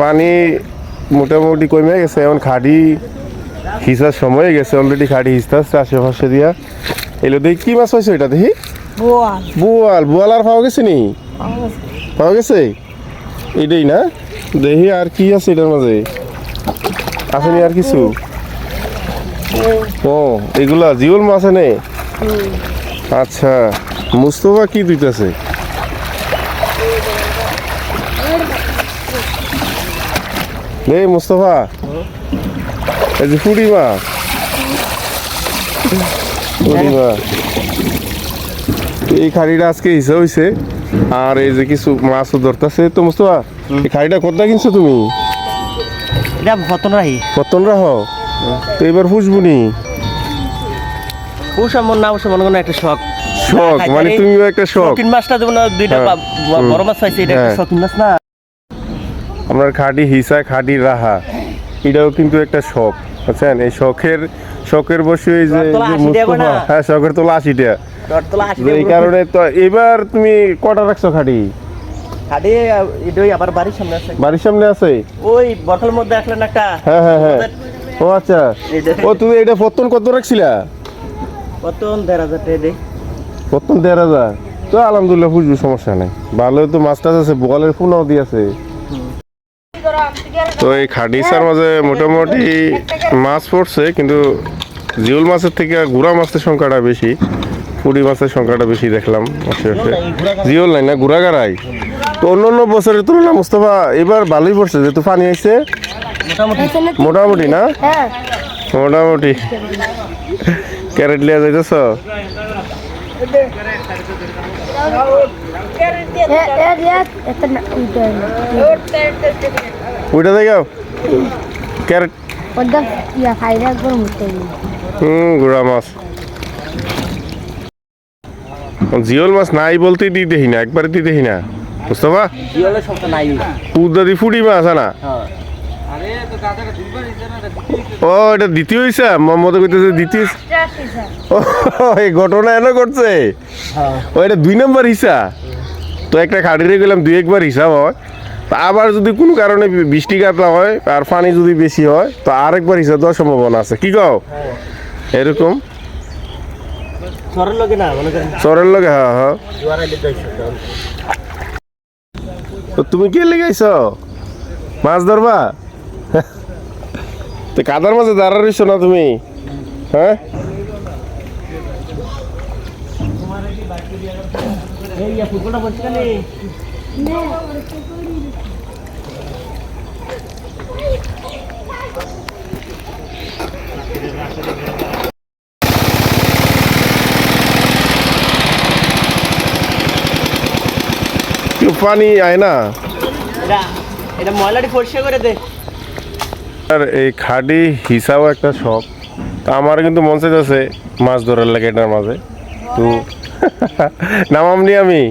পানি মোটামুটি কমে গেছে এখন খাড়ি হিসার সময় গেছে অলরেডি খাড়ি হিসতে আসছে আশেপাশে দিয়া। এলো দেখি কি মাছ হয়েছে এটা দেখি? বোয়াল। বোয়াল বোয়াল আর পাওয়া গেছে নি? পাওয়া গেছে? এটাই না? দেখি আর কি আছে এটার মাঝে। আসেনি আর কিছু? ও এগুলা জিওল মাছ এনে? আচ্ছা মুস্তফা কি দিতেছে? নে মুস্তফা। এই যে মাছ মাছ এই খাড়িটা আজকে হিসা হইছে আর এই যে কিছু মাছও ধরতেছে। তো মুস্তফা এই খাড়িটা কোথা কিনছো তুমি? এটা ভতন রাহি কতন রাহ তো এবার ফুসবুনি। পুষ মন না পুষ মন কোনো একটা শখ। শখ মানে তুমিও একটা শখ। শৌখিন মাছটা যেমন দুইটা বড় মাছ পাইছে এটা একটা। শৌখিন মাছ না? আপনার খাঁটি হিসা খাঁটি রাহা। এটাও কিন্তু একটা শখ বুঝছেন? এই শখের শখের বসে এই যে তোলা যে 80 টাকা মুস্তফা হ্যাঁ শখের তোলা আশিটা এই কারণে তো এবার তুমি কটা রাখছো খাঁটি? খাডি এটাই আবার বাড়ির সামনে আছে। বাড়ির সামনে আছে? ওই বটলের মধ্যে রাখলেন একটা হ্যাঁ হ্যাঁ হ্যাঁ। ও আচ্ছা। ও তুমি এটা পত্তন কত রাখছিলা? কতন দেড় হাজার টাকা পত্তন দেড় হাজার। তো আলহামদুলিল্লাহ বুঝব সমস্যা নাই। ভালো তো মাছ টাছ আছে বলের ফোনও দিয়েছে। তো এই খাডিসার মাঝে মোটামুটি মাছ পড়ছে, কিন্তু জিওল মাছের থেকে গুড়া মাছের সংখ্যাটা বেশি পুরি মাছের সংখ্যাটা বেশি দেখলাম আশেপাশে জিওল নাই না গুড়া গাড়াই তো অন্য অন্য বছরের তুলনা মুস্তফা, এবার ভালোই পড়ছে, যেহেতু পানি আইছে। মোটামুটি না? হ্যাঁ মোটামুটি। ক্যারেট লিয়া যাইতেছ? না ওইটা ওইটা দেখাও। ক্যারেট ওটা ইয়া খাইলে একবার মুতে হুম গুড়া মাছ। জিওল মাছ নাই বলতে দি দেখি না একবারে দিই দেখি না। মুস্তফা? জিওলের নাই। ফুটি মাছ আনা। হ্যাঁ। ও এটা দ্বিতীয় হিসাব মোহাম্মদ কইতেছে দ্বিতীয় ও এই ঘটনা এনে করছে হ্যাঁ। ও এটা দুই নম্বর হিসা? তো একটা খাড়িরে গেলাম দুই একবার হিসাব হয়। তো আবার যদি কোনো কারণে বৃষ্টি কাতলা হয় আর পানি যদি বেশি হয় তো আরেকবার হিসাব দেওয়ার সম্ভাবনা আছে। কি কও? এরকম। চরের লগে হ্যাঁ হ্যাঁ। তো তুমি কে লেগাইছ মাছ ধরবা? তো কাদার মাঝে দাঁড়া রইছো না তুমি? হ্যাঁ? এই বলছি না পানি আয় না। এটা এটা ময়লাটি পরিষ্কার করে দে। আর এই খাডি হিসাবও একটা শখ। তো আমার কিন্তু মন চাইতেছে মাছ ধরার লাগে এটার মাঝে। তো নামামনি আমি।